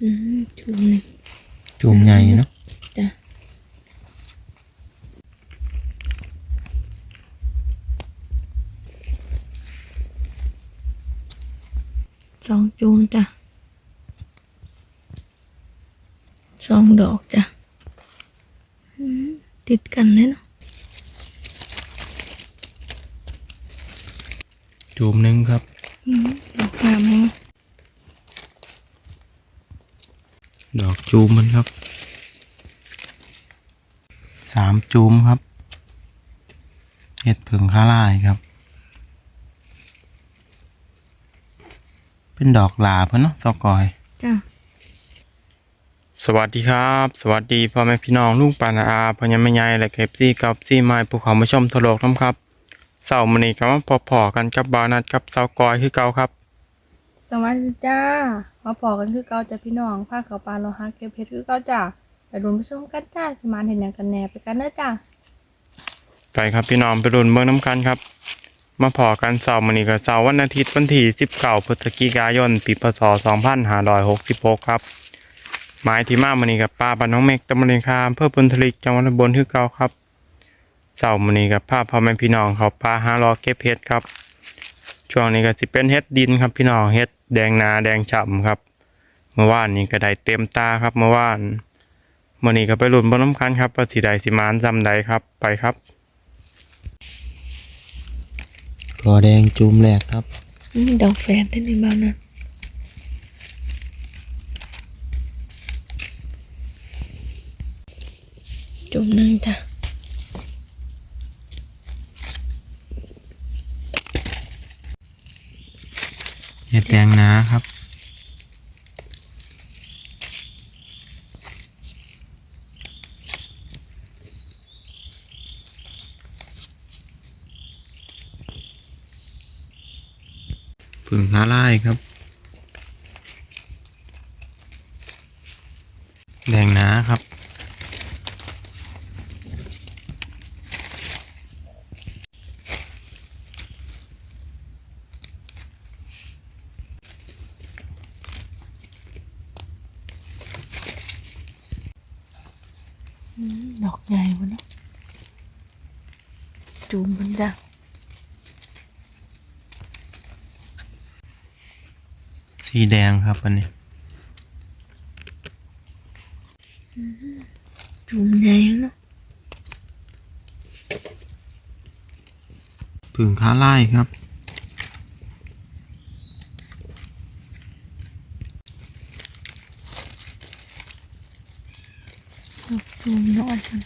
อืมจุ่มหนึ่งจุ่มใหญ่เนาะจ้ะสองจุ่มจ้ะสองดอกจ้ะอืมติดกันเลยเนาะจุ่มหนึ่งครับอืมดอกงามแฮง ดอกจูมมันครับสามจูมครับเห็ดผึ่งข้าลายครับ เป็นดอกหลาเพื่อนเนาะซอกอยจ้ะสวัสดีครับ สวัสดีพ่อแม่พี่น้องลุงปานาอาพ่อยังไม่ใหญ่และเคฟซี่กับซี่ไม้ภูเขามาชมทะโลกน้ำครับเสาร์มื้อนี้ก็มาพอๆกันกับบาวนัดกับเสากอยคือเก่าครับ สวัสดีจ้า มาพอกันคือเก่าจ้ะพี่น้องภาคเขาปลาโลหะเก็บเพชรคือเก่าจ้าไปรวมไปชมกันจ้าสมานเห็นอย่างกันแหน่ไปกันเด้อจ้าไปครับพี่น้องไปรุนเมืองน้ำกันครับ มาพอกันเสาร์มื้อนี้ก็เสาร์วันอาทิตย์วันที่19พฤศจิกายนปีพศ2566ครับหมายที่มามื้อนี้กับป้าบ้านน้องเมกตำบลเลนคามเพื่อบุญทลิกจังหวัดบลคือเก่าครับเสาร์มื้อนี้กับพาพ่อแม่พี่น้องเขาปลาหารอเก็บเห็ดครับช่วงนี้ก็สิเป็นเห็ดดินครับพี่น้องเห็ด แดงนาแดงฉ่ำครับ เมื่อวานนี้ก็ได้เต็มตาครับเมื่อวานมื้อนี้ก็ไปลุ้นบนน้ำกันครับว่าสิได้สิมานจำใดครับไปครับกอแดงจูมแรกครับอืมดอกแฟนได้ในบ้านนะจุ่มหนึ่งจ้ะ เห็ดแดงนาครับผึ่งหาไล่ครับ แดงนาครับ ดอกใหญ่วะเนาะจุ่มมันจ้ะสีแดงครับอันนี้จุ่มใหญ่เนาะผึ่งค้าไล่ครับ จุ่มน้อยจัง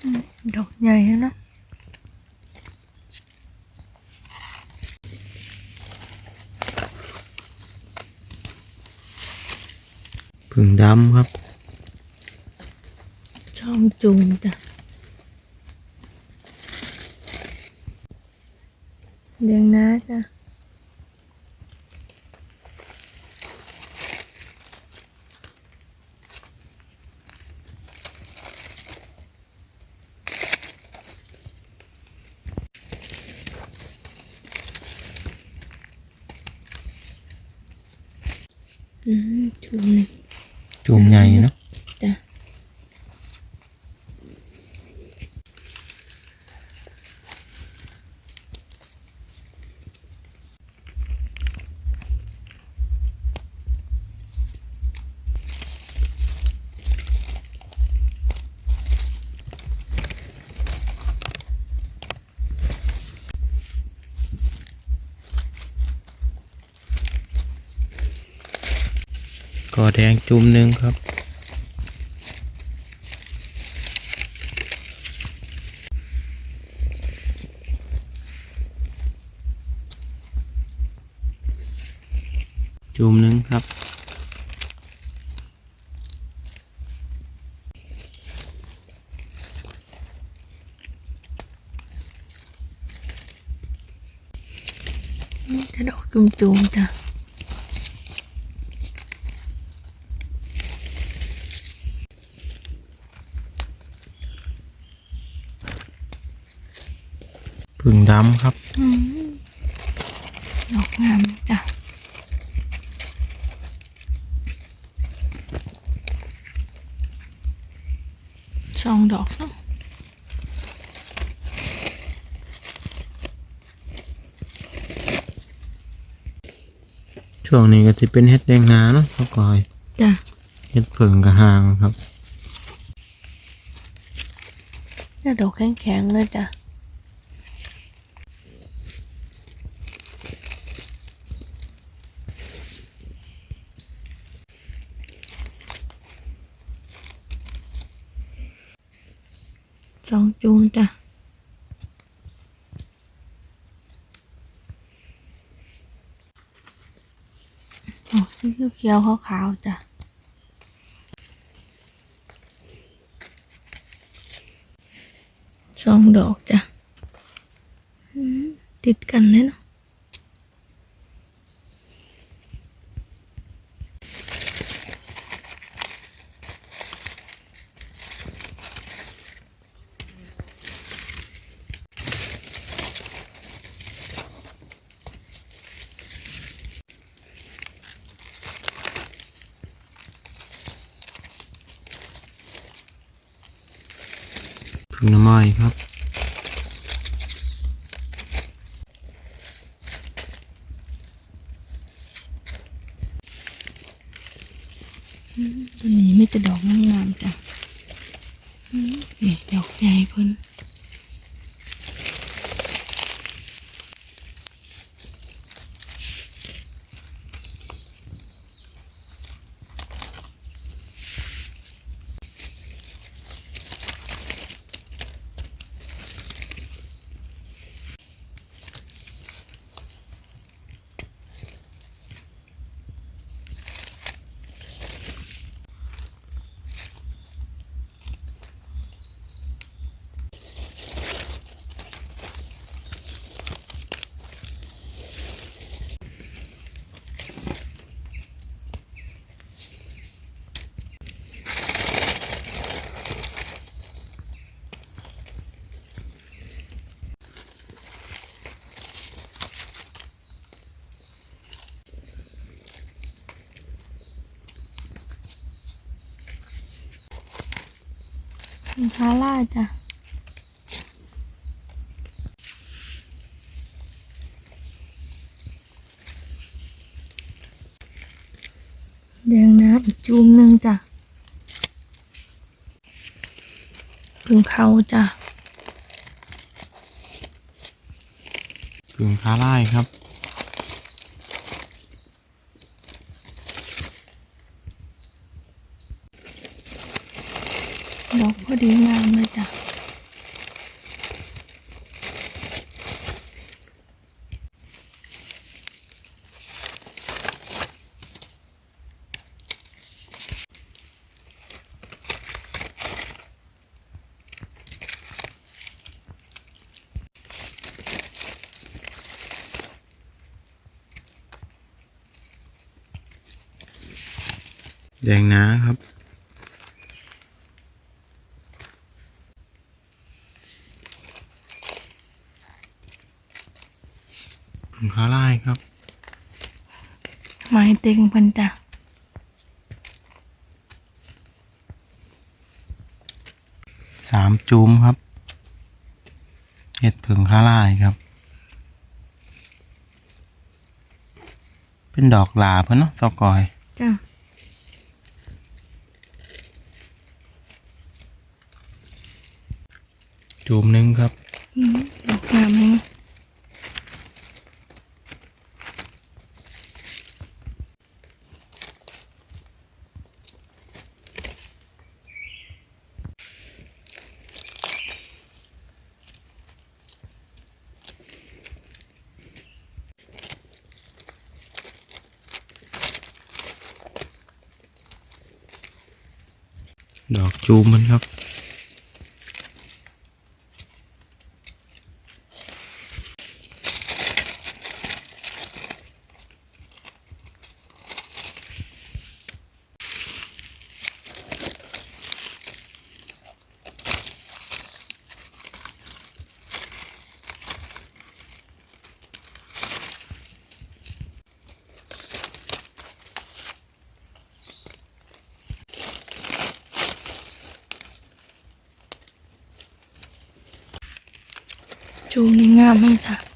อืมดอกใหญ่เนาะผึ่งดำครับ ช่องจุ่มจ้ะ เดี๋ยวนะจ้ะอืมจุ่มหนึ่งจุ่มใหญ่เนาะจ้ะ กอแดงจุ่มหนึ่งครับ จุ่มหนึ่งครับจะดอกจุ่มจุ่มๆจ้ะ พึ่งดำครับอืมดอกงามจ้ะสองดอกเนาะช่วงนี้ก็จะเป็นเห็ดแดงนาเนาะเขากอยจ้ะเห็ดเผิงกระหางครับเนี่ยดอกแข็งๆเลยจ้ะ สองจูนจ้ะโอ้สีเขียวขาวๆจ้ะสองดอกจ้ะติดกันเลยเนาะ ตัวนี้ไม่จะดอกงามๆจ้ะนี่ดอกใหญ่เพิ่น มีคาร่าจ้ะแดงน้ำอีกจูมหนึ่งจ้ะพึ่งเขาจ้ะพึ่งคาล่าครับ ดอกพอดีงามเลยจ้ะแดงนาครับ พึ่งคาไล่ครับ ไม้เต็งเพิ่นจ้ะสามจูมครับเห็ดผึ่งคาไล่ครับ เป็นดอกหลาเพื่อนเนาะซอกอย จ้ะจูมหนึ่งครับ อืมดอกงามแฮง ดอกจูมมันครับ จูนี่งามแม่จ้ะ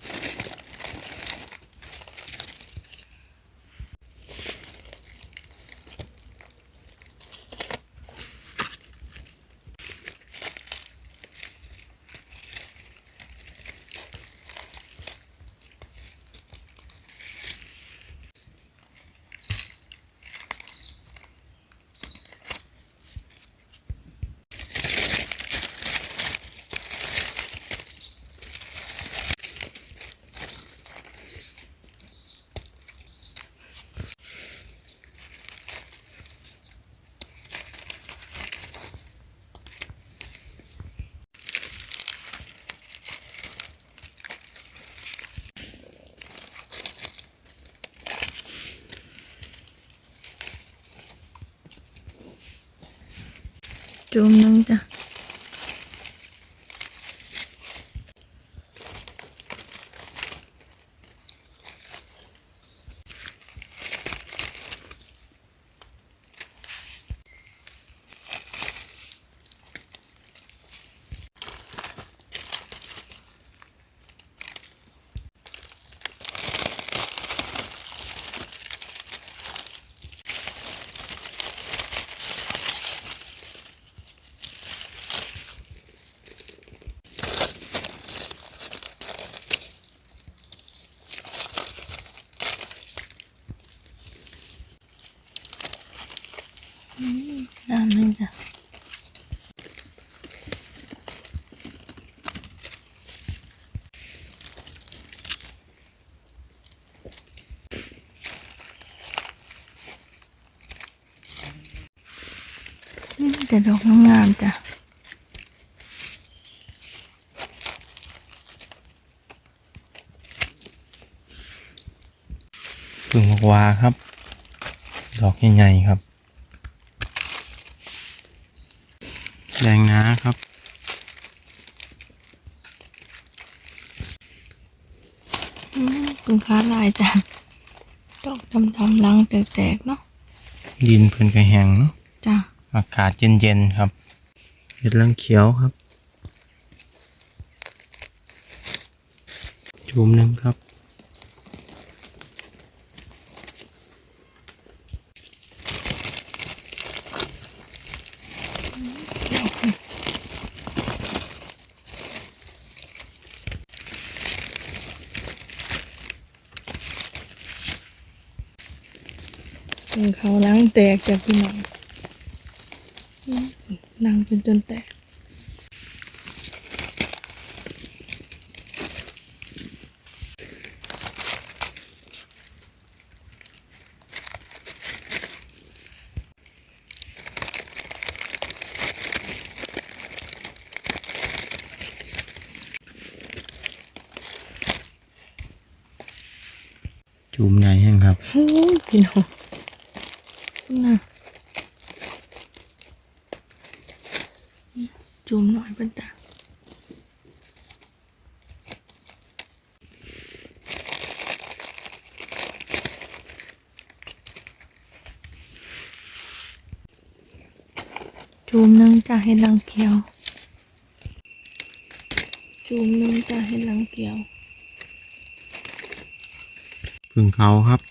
จูมห แต่ดอกงามๆจ้ะผึ่งบอกวาครับ ดอกใหญ่ๆครับ แดงน้าครับอืมคุณค้าลายจ้ะดอกดำๆลังแตกๆเนาะดินเพิ่นกระแหงเนาะจ้ะ อากาศเย็นๆครับเห็ดลังเขียวครับ จุ่มหนึ่งครับ ถึงเขาล้างแตกจ้ะพี่น้อง อืมลังเป็นจนแตกจุ่มใหญ่แห้งครับโอ้ยพี่น้องน่ะ จุ่มหน่อยเป็นจ้ะจุ่มนึงจะให้ลังเขียวจุ่มนึงจะให้ลังเขียว พึ่งเขาครับ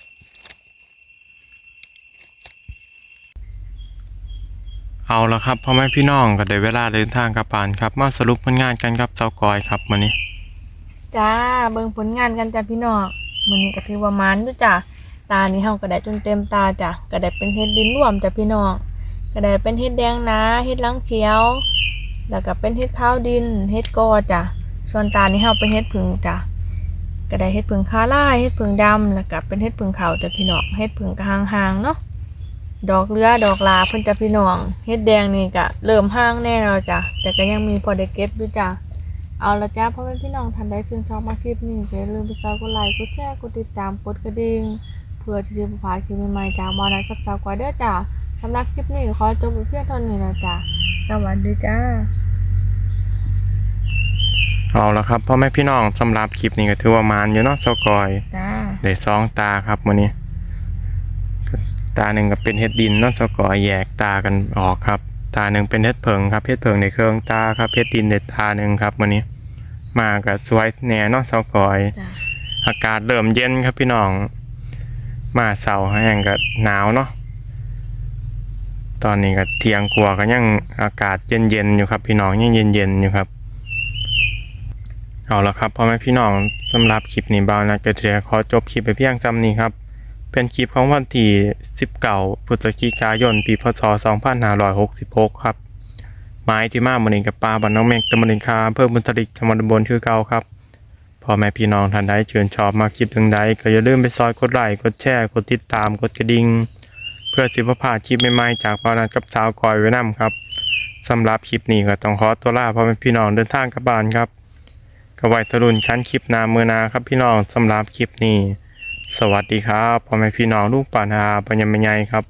เอาละครับพ่อแม่พี่น้องก็ได้เวลาเดินทางกลับบ้านครับ มาสรุปผลงานกันครับเตากอยครับมื้อนี้ จ้าเบิ่งผลงานกันจ้ะพี่น้องมื้อนี้ก็ถือว่ามันอยู่จ้ะตานี่เฮาก็ได้จนเต็มตาจ้ะก็ได้เป็นเฮ็ดดินร่วมจ้ะพี่น้องก็ได้เป็นเฮ็ดแดงนาเฮ็ดลังเขียว แล้วก็เป็นเฮ็ดข้าวดินเฮ็ดกอจ้ะส่วนตานี่เฮาเป็นเฮ็ดผึ่งจ้ะก็ได้เฮ็ดผึ่งคาล่ายเฮ็ดผึ่งดำแล้วก็เป็นเฮ็ดผึ่งขาวจ้ะพี่น้องเฮ็ดผึ่งกระหางๆเนาะ ดอกเรือดอกลาเพิ่นจ้ะพี่น้องเฮ็ดแดงนี่ก็เริ่มห่างแน่แล้วจ้ะแต่ก็ยังมีพอได้เก็บอยู่จ้ะเอาละจ้าพ่อแม่พี่น้องท่านใดชื่นชอบมาคลิปนี้ก็อย่าลืมไปซับกดไลค์กดแชร์กดติดตามกดกระดิ่งเพื่อที่จะไม่พลาดคลิปใหม่ๆจากมอนัทกับสาวกวาเด้อจ้าสำหรับคลิปนี้ขอจบไปเพียงเท่านี้นะจ้าสวัสดีจ้าเอาละครับพ่อแม่พี่น้องสำหรับคลิปนี้ก็ถือว่ามานอยู่เนาะเตากอยจ้าได้สองตาครับมื้อนี้ก็ ตาหนึ่งก็เป็นเฮ็ดดินเนาะเตากอยแยกตากันออกครับ ตาหนึ่งเป็นเฮ็ดเพิงครับเฮ็ดเพิงในเครื่องตาครับเฮ็ดดินเด็ดตาหนึ่งครับมื้อนี้ มาก็สวยแหน่เนาะเสากอยจ้ะอากาศเริ่มเย็นครับพี่น้อง มาเสาร์แห้งก็หนาวเนาะตอนนี้ก็เที่ยงกว่าก็ยังอากาศเย็นๆอยู่ครับ พี่น้องยังเย็นๆอยู่ครับเอาละครับพ่อแม่พี่น้องสำหรับคลิปนี้บ่าวนะก็เทียขอจบคลิปไปเพียงซ้ำนี้ครับ เป็นคลิปของวันที่19พฤศจิกายน ปีพศ 2566 ครับ ไม้ที่มามื้อนี้กับปลาบ้านน้องเมฆตำบลอินคาอำเภอบุญทลิกจังหวัดบลคือเก่าครับพ่อแม่พี่น้องท่านใดเชิญชอบมาคลิปถึงใดก็อย่าลืมไปซอยกดไลค์กดแชร์กดติดตามกดกระดิ่งเพื่อสิบพาดคลิปใหม่ๆจากปานัดกับสาวกอยไว้นำครับสำหรับคลิปนี้ก็ต้องขอตัวลาพ่อแม่พี่น้องเดินทางกลับบ้านครับก็ไวทะลุนคันคลิปนาเมือนาครับพี่น้องสำหรับคลิปนี้ สวัสดีครับพ่อแม่พี่น้องลูกป่านาปัญญาไมยครับ